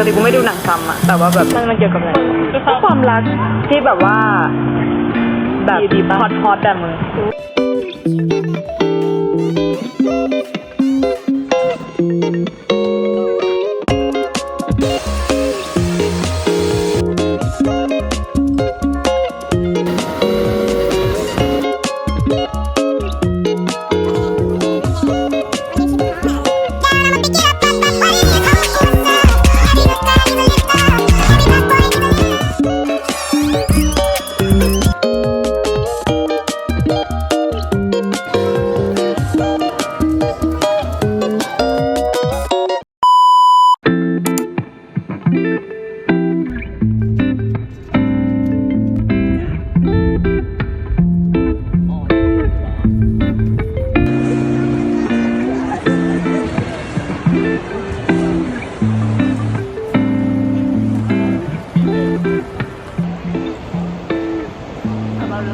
กติกูไม่ดูหนังซ้ำอะแต่ว่าแบบมันมันเกี่ยวกับอะไรก็ความรักที่แบบว่า แบบฮอตฮอตแต่มึง แก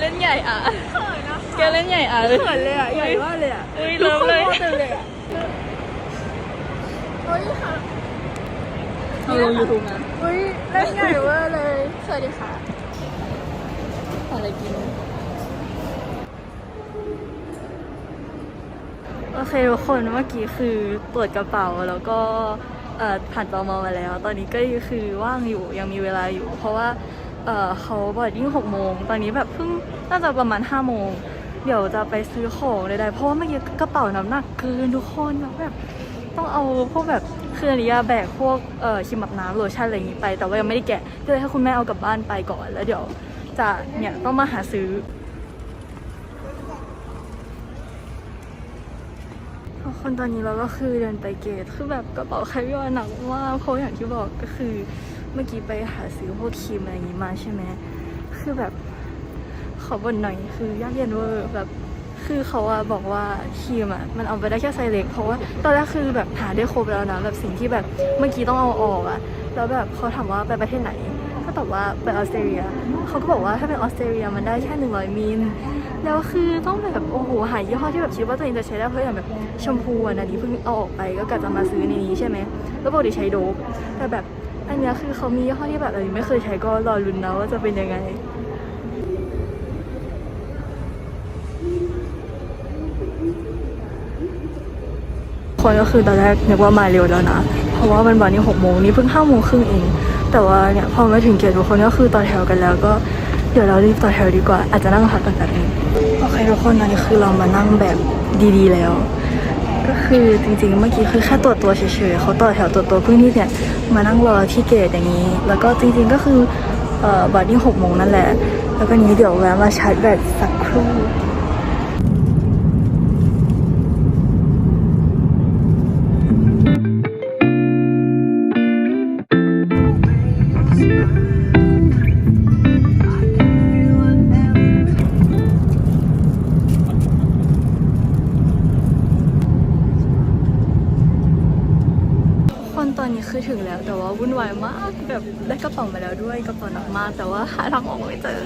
เล่นใหญ่อะแกเล่นใหญ่อะเขินเลยอะใหญ่มากเลยอะเอ้ยเลิฟเลยทุกคนมองต็มเลยอะเอาลงยูทูบนะอุ้ยเล่นใหญ่เวอร์เลยสวัสดีค่ะอะไรกิน โอเคทุกคนเมื่อกี้คือตรวจกระเป๋าแล้วก็ผ่านตมมาแล้ว ตอนนี้ก็คือว่างอยู่ยังมีเวลาอยู่ เพราะว่าเขาบอดยิ่งหกโมงตอนนี้แบบเพิ่งน่าจะประมาณห้าโมงเดี๋ยวจะไปซื้อของใดๆเพราะว่าเมื่อกี้กระเป๋าน้ำหนักเกินทุกคนแล้วแบบต้องเอาพวกแบบคืออันนี้อะแบกพวกเอ่อครีมอาบน้ำโลชั่นอะไรอย่างนี้ไป แต่ว่ายังไม่ได้แกะก็เลยให้คุณแม่เอากลับบ้านไปก่อนแล้วเดี๋ยวจะเนี่ยต้องมาหาซื้อ ทุกคนตอนนี้เราก็คือเดินไปเกตคือแบบกระเป๋าใครไม่ว่าหนักมากเพราะอย่างที่บอกก็คือเมื่อกี้ไปหาซื้อพวกครีมอะไรอย่างงี้มาใช่ไหมคือแบบขอบ่นหน่อยคือยากเย็นเวอร์แบบคือเขาอะบอกว่าครีมอะมันเอาไปได้แค่ไซส์เล็กเพราะว่าตอนแรกคือแบบหาได้ครบแล้วนะแบบสิ่งที่แบบเมื่อกี้ต้องเอาออกอะแล้วแบบเขาถามว่าไปประเทศไหน ก็ตอบว่าไปออสเตรเลียเขาก็บอกว่าถ้าเป็นออสเตรเลียมันได้แค่หนึ่งร้อยมิลแล้วคือต้องแบบโอ้โหหายยี่ห้อที่แบบคิดว่าตัวเองจะใช้ได้เพราะอย่างแบบแชมพูอันนี้เพิ่งเอาออกไปก็กะจะมาซื้อในนี้ใช่ไหมแล้วปกติใช้โดบแต่แบบอันนี้คือเขามียี่ห้อที่แบบเรายังไม่เคยใช้ก็รอลุ้นนะว่าจะเป็นยังไง คนก็คือตอนแรกนึกว่ามาเร็วแล้วนะ เพราะว่ามันวันนี้หกโมงนี่เพิ่งห้าโมงครึ่งเอง แต่ว่าเนี่ยพอมาถึงเกียรติทุกคนก็คือต่อแถวกันแล้วก็เดี๋ยวเรารีบต่อแถวดีกว่า อาจจะนั่งพักกันแบบนึงโอเคทุกคนตอนนี้คือเรามานั่งแบบดีๆแล้ว ก็คือจริงๆเมื่อกี้คือแค่ตรวจตัวเฉยๆเขาต่อแถวตรวจตัวเพื่อที่เนี่ยมานั่งรอที่เกตอย่างนี้ แล้วก็จริงๆก็คือเอ่อบัดนี้หกโมงนั่นแหละ แล้วก็นี้เดี๋ยวแวะมาชาร์จแบตสักครู่ คือถึงแล้วแต่ว่าวุ่นวายมากแบบได้กระเป๋ามาแล้วด้วยกระเป๋าหนักมากแต่ว่าหาทางออกไม่เจอ